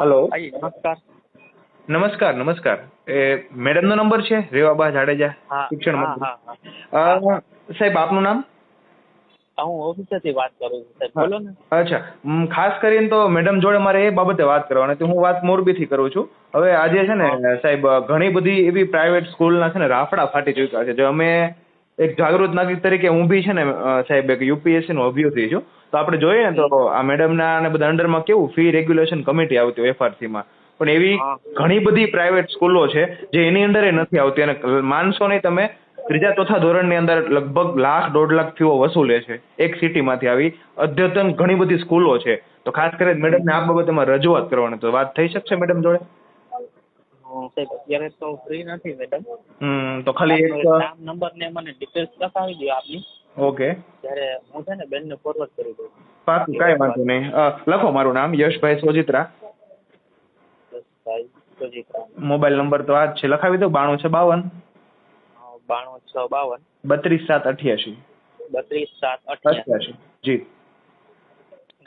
Hello. નમસ્કાર. નમસ્કાર નમસ્કાર. એ મેડમનો નંબર છે? રેવાબા જાડેજા શિક્ષણ મંત્રી. સાહેબ આપનું નામ? હા, ઓફિસરથી વાત કરું છું સાહેબ. બોલો ને. અચ્છા. ખાસ કરીને તો મેડમ જોડે મારે એ બાબતે વાત કરવાની હતી હું વાત મોરબીથી કરું છું. હવે આજે છે ને સાહેબ ઘણી બધી એવી પ્રાઇવેટ સ્કૂલના છે ને રાફડા ફાટી ચૂક્યા છે. જો અમે એક જાગૃત નાગરિક તરીકે હું બી છે ને સાહેબ એક યુપીએસસી નો અભ્યર્થી છું. તો આપણે જોઈએ ને તો આ મેડમના અને બધા અંડરમાં કેવું ફી રેગ્યુલેશન કમિટી આવતી હોય FRC માં પણ એવી ઘણી બધી પ્રાઇવેટ સ્કૂલો છે જે એની અંદર એ નથી આવતી. અને માનશો નહીં તમે ત્રીજા ચોથા ધોરણની અંદર લગભગ લાખ દોઢ લાખ ફીઓ વસૂલે છે. એક સિટીમાંથી આવી અદ્યતન ઘણી બધી સ્કૂલો છે. તો ખાસ કરીને મેડમને આ બાબતે રજૂઆત કરવાની તો વાત થઈ શકશે મેડમ જોડે? સાહેબ અત્યારે તો ફ્રી નથી મેડમ હમ તો ખાલી એક નામ નંબર ને મને ડિટેલ્સ લખાવી દો આપની. ઓકે. ત્યારે હું છે ને બેનને ફોરવર્ડ કરી દઉં. પાકું કાંઈ વાંધો નહીં. લખો મારું નામ યશભાઈ સોજિત્રા. યશભાઈ સોજિત્રા. મોબાઈલ નંબર તો આ જ છે. લખાવી દો બાણું છે બાવન. બાણું છ બાવન. બત્રીસ સાત અઠ્યાસી. બત્રીસ સાત અઠ્યાસી. જી.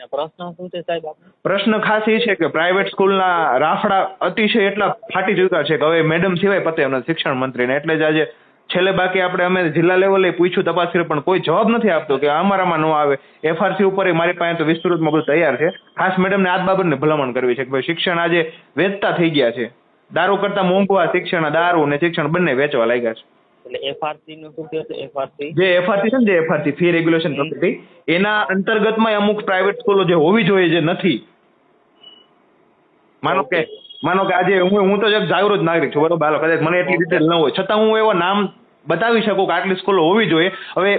ને પ્રશ્ન શું છે સાહેબ પ્રશ્ન ખાસ એ છે કે પ્રાઇવેટ સ્કૂલના રાફડા અતિશય એટલા ફાટી ચૂક્યા છે કે હવે મેડમ સિવાય પતે એમ શિક્ષણ મંત્રીને. એટલે જ આજે છેલ્લે બાકી આપણે અમે જિલ્લા લેવલે પૂછ્યું તપાસ કરી પણ કોઈ જવાબ નથી આપતો કે અમારામાં ન આવે. એફઆરસી ઉપર મારી પાસે તો વિસ્તૃતમાં બધું તૈયાર છે. ખાસ મેડમને આ બાબતને ભલામણ કરવી છે કે ભાઈ શિક્ષણ આજે વેચતા થઈ ગયા છે. દારૂ કરતા મોંઘવા શિક્ષણ દારૂ અને શિક્ષણ બંને વેચવા લાગ્યા છે. એટલે એફઆરસી નું શું કહે છે એફઆરસી જે એફઆરસી છે ને જે એફઆરસી ફી રેગ્યુલેશન કમિટી એના અંતર્ગતમાં અમુક પ્રાઇવેટ સ્કૂલો જે હોવી જોઈએ જે નથી. માનો કે માનો કે આજે હું હું તો એક જાગૃત નાગરિક છું બરોબર? હાલો કદાચ મને એટલી ડિટેલ ન હોય. છતાં હું એવો નામ બતાવી શકું કે આટલી સ્કૂલો હોવી જોઈએ. હવે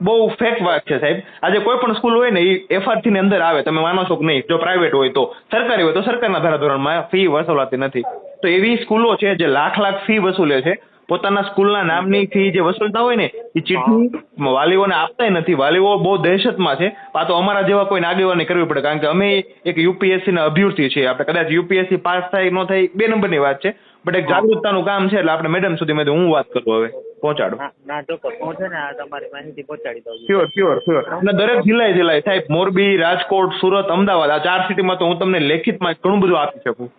બહુ ફેક વાત છે સાહેબ. આજે કોઈ પણ સ્કૂલ હોય ને એ એફઆરસી ની અંદર આવે. તમે માનો છો કે નહીં? જો પ્રાઇવેટ હોય તો. સરકારી હોય તો સરકારના ધારાધોરણમાં ફી વસૂલાતી નથી. તો એવી સ્કૂલો છે જે લાખ લાખ ફી વસૂલે છે. પોતાના સ્કૂલના નામની ફી જે વસૂલતા હોય ને એ ચીઠ્ઠી વાલીઓને આપતાય નથી. વાલીઓ બહુ દહેશતમાં છે. આ તો અમારા જેવા કોઈ આગેવાની કરવી પડે કારણ કે અમે એક યુપીએસસી ના અભ્યર્થી છીએ. આપણે કદાચ યુપીએસસી પાસ થાય ન થાય બે નંબરની વાત છે. બટ એક જાગૃતતાનું કામ છે એટલે આપણે મેડમ સુધી મેં હું વાત કરું હવે. પહોંચાડો. ના ચોક્કસ હું છે ને તમારી માહિતી પહોંચાડી દઉં છું. શ્યોર શ્યોર શ્યોર અને દરેક જિલ્લાએ જિલ્લાએ સાહેબ મોરબી રાજકોટ સુરત અમદાવાદ આ ચાર સિટીમાં તો હું તમને લેખિતમાં ઘણું બધું આપી શકું.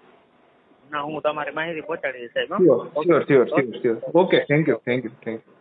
ના હું તમારી માહિતી પહોંચાડી દઈશ સાહેબ okay thank you thank you thank you